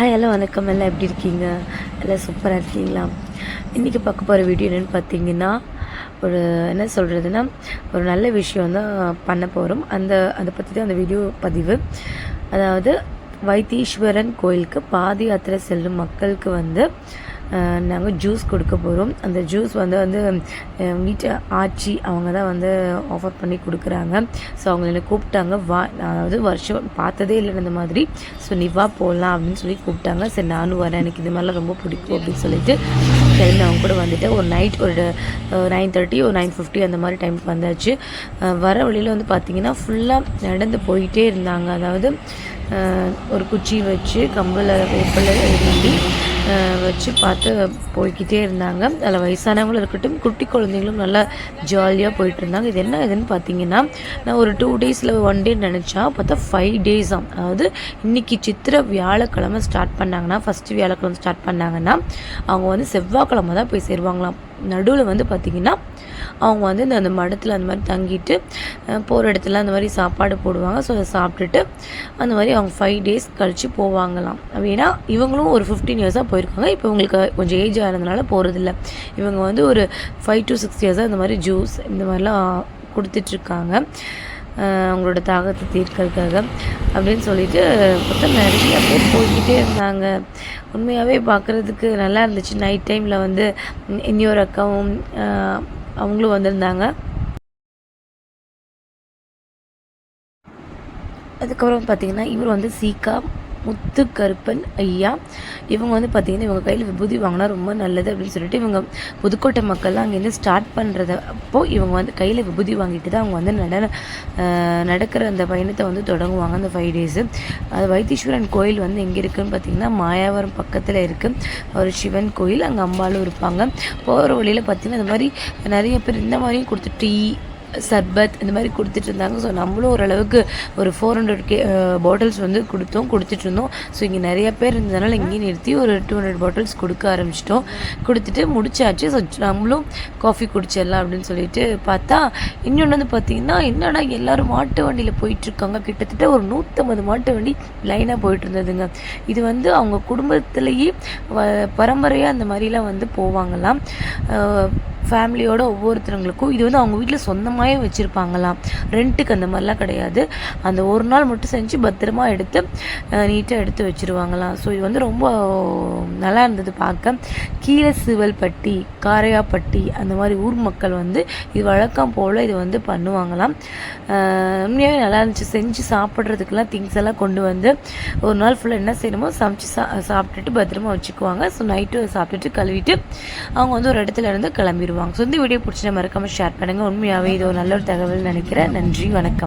Hi எல்லாம் வணக்கம். எல்லாம் எப்படி இருக்கீங்க? எல்லாம் சூப்பராக இருக்கீங்களா? இன்றைக்கி பார்க்க போகிற வீடியோ என்னென்னு பார்த்தீங்கன்னா ஒரு என்ன சொல்கிறதுன்னா ஒரு நல்ல விஷயம் தான் பண்ண போகிறோம் அந்த அதை பற்றி தான் அந்த வீடியோ பதிவு. அதாவது வைத்தீஸ்வரன் கோயிலுக்கு பாத யாத்திரை செல்லும் மக்களுக்கு வந்து நாங்கள் ஜூஸ் கொடுக்க போகிறோம் அந்த ஜூஸ் வந்து வந்து அஹ், வீட்டு ஆச்சி அவங்க தான் வந்து ஆஃபர் பண்ணி கொடுக்குறாங்க. ஸோ அவங்க என்னை கூப்பிட்டாங்க. வா அதாவது வருஷம் பார்த்ததே இல்லை இந்த மாதிரி. ஸோ நீ வா போகலாம் அப்படின்னு சொல்லி கூப்பிட்டாங்க. சரி நானும் வரேன். எனக்கு இது மாதிரிலாம் ரொம்ப பிடிக்கும் அப்படின்னு சொல்லிட்டு கிளம்பி அவங்க கூட வந்துட்டு ஒரு நைட் ஒரு நைன் தேர்ட்டி ஒரு நைன் ஃபிஃப்டி அந்த மாதிரி டைமுக்கு வந்தாச்சு. வர வழியில் வந்து பார்த்திங்கன்னா ஃபுல்லாக நடந்து போயிட்டே இருந்தாங்க. அதாவது ஒரு குச்சி வச்சு கம்பில் வேப்பில் எழுதி வச்சு பார்த்து போய்க்கிட்டே இருந்தாங்க. அதில் வயசானவங்களும் இருக்கட்டும் குட்டி குழந்தைங்களும் நல்லா ஜாலியாக போயிட்டு இருந்தாங்க இது என்ன இதுன்னு பார்த்தீங்கன்னா நான் ஒரு டூ டேஸில் ஒன் டே நினச்சா பார்த்தா ஃபைவ் டேஸ் அதாவது இன்னைக்கு சித்திரை வியாழக்கிழமை ஸ்டார்ட் பண்ணாங்கன்னா ஃபஸ்ட்டு வியாழக்கிழமை ஸ்டார்ட் பண்ணாங்கன்னா அவங்க வந்து செவ்வாய்க்கிழமை தான் போய் சேருவாங்களாம். நடுவில் வந்து பார்த்திங்கன்னா அவங்க வந்து இந்த அந்த மடத்தில் அந்த மாதிரி தங்கிட்டு போகிற இடத்துல அந்த மாதிரி சாப்பாடு போடுவாங்க. ஸோ அதை சாப்பிட்டுட்டு அந்த மாதிரி அவங்க ஃபைவ் டேஸ் கழித்து போவாங்களாம். அப்படின்னா இவங்களும் ஒரு ஃபிஃப்டீன் இயர்ஸாக போயிருக்காங்க. இப்போ இவங்களுக்கு கொஞ்சம் ஏஜ் ஆனதுனால போகிறதில்ல இவங்க வந்து ஒரு ஃபைவ் டு சிக்ஸ் இயர்ஸாக இந்த மாதிரி ஜூஸ் இந்த மாதிரிலாம் கொடுத்துட்ருக்காங்க. அவங்களோட தாகத்தை தீர்க்கறதுக்காக அப்படின்னு சொல்லிட்டு மொத்தம் நிறைய பேர் போய்கிட்டே இருந்தாங்க. உண்மையாகவே பார்க்குறதுக்கு நல்லா இருந்துச்சு. நைட் டைமில் வந்து இன்னொரு அக்காவும் அவங்களும் வந்திருந்தாங்க. அதுக்கப்புறம் பார்த்தீங்கன்னா இவர் வந்து சீக்கா முத்து கருப்பன் ஐயா. இவங்க வந்து பார்த்தீங்கன்னா இவங்க கையில் விபூதி வாங்கினா ரொம்ப நல்லது அப்படின்னு சொல்லிட்டு இவங்க புதுக்கோட்டை மக்கள்லாம் அங்கேருந்து ஸ்டார்ட் பண்ணுறத அப்போ இவங்க வந்து கையில் விபூதி வாங்கிட்டு தான் அவங்க வந்து நட நடக்கிற அந்த பயணத்தை வந்து தொடங்குவாங்க அந்த ஃபைவ் டேஸு அது வைத்தீஸ்வரன் கோயில் வந்து எங்கே இருக்குன்னு பார்த்தீங்கன்னா மாயாவரம் பக்கத்தில் இருக்குது ஒரு சிவன் கோயில் அங்கே அம்பாலும் இருப்பாங்க. போகிற வழியில் பார்த்தீங்கன்னா இந்த மாதிரி நிறைய பேர் இந்த மாதிரியும் கொடுத்து டீ சர்பத் இந்த மாதிரி கொடுத்துட்டு இருந்தாங்க. ஸோ நம்மளும் ஓரளவுக்கு ஒரு ஃபோர் ஹண்ட்ரட் கே பாட்டில்ஸ் வந்து கொடுத்தோம் கொடுத்துட்டு இருந்தோம். ஸோ இங்கே நிறைய பேர் இருந்ததுனால இங்கேயும் நிறுத்தி ஒரு டூ ஹண்ட்ரட் பாட்டில்ஸ் கொடுக்க ஆரம்பிச்சிட்டோம். கொடுத்துட்டு முடிச்சாச்சு. ஸோ நம்மளும் காஃபி குடிச்சிடலாம் அப்படின்னு சொல்லிட்டு பார்த்தா இன்னொன்று வந்து பார்த்தீங்கன்னா என்னடா எல்லாரும் மாட்டு வண்டியில் போயிட்டுருக்காங்க. கிட்டத்தட்ட ஒரு நூற்றம்பது மாட்டு வண்டி லைனாக போயிட்டு இருந்ததுங்க. இது வந்து அவங்க குடும்பத்திலேயே வ- பரம்பரையாக அந்த மாதிரிலாம் வந்து போவாங்களாம். ஃபேமிலியோட ஒவ்வொருத்தவங்களுக்கும் இது வந்து அவங்க வீட்டில் சொந்தமாகவே வச்சுருப்பாங்களாம். ரெண்ட்டுக்கு அந்த மாதிரிலாம் கிடையாது. அந்த ஒரு நாள் மட்டும் செஞ்சு பத்திரமா எடுத்து நீட்டாக எடுத்து வச்சுருவாங்களாம். ஸோ இது வந்து ரொம்ப நல்லா இருந்தது பார்க்க. கீழே சிவல்பட்டி காரையாப்பட்டி அந்த மாதிரி ஊர் மக்கள் வந்து இது வழக்கம் போல் இது வந்து பண்ணுவாங்களாம். உண்மையாகவே நல்லா இருந்துச்சு. செஞ்சு சாப்பிட்றதுக்கெல்லாம் திங்ஸ் எல்லாம் கொண்டு வந்து ஒரு நாள் ஃபுல்லாக என்ன செய்யணுமோ சமைச்சு சா சாப்பிட்டுட்டு பத்திரமா வச்சுக்குவாங்க. ஸோ நைட்டு சாப்பிட்டுட்டு கழுவிட்டு அவங்க வந்து ஒரு இடத்துல இருந்து கிளம்பிடுவாங்க ஸோ இந்த வீடியோ பிடிச்சினா மறக்காமல் ஷேர் பண்ணுங்கள் உண்மையாகவே இது ஒரு நல்ல ஒரு தகவல் நினைக்கிறேன். நன்றி வணக்கம்.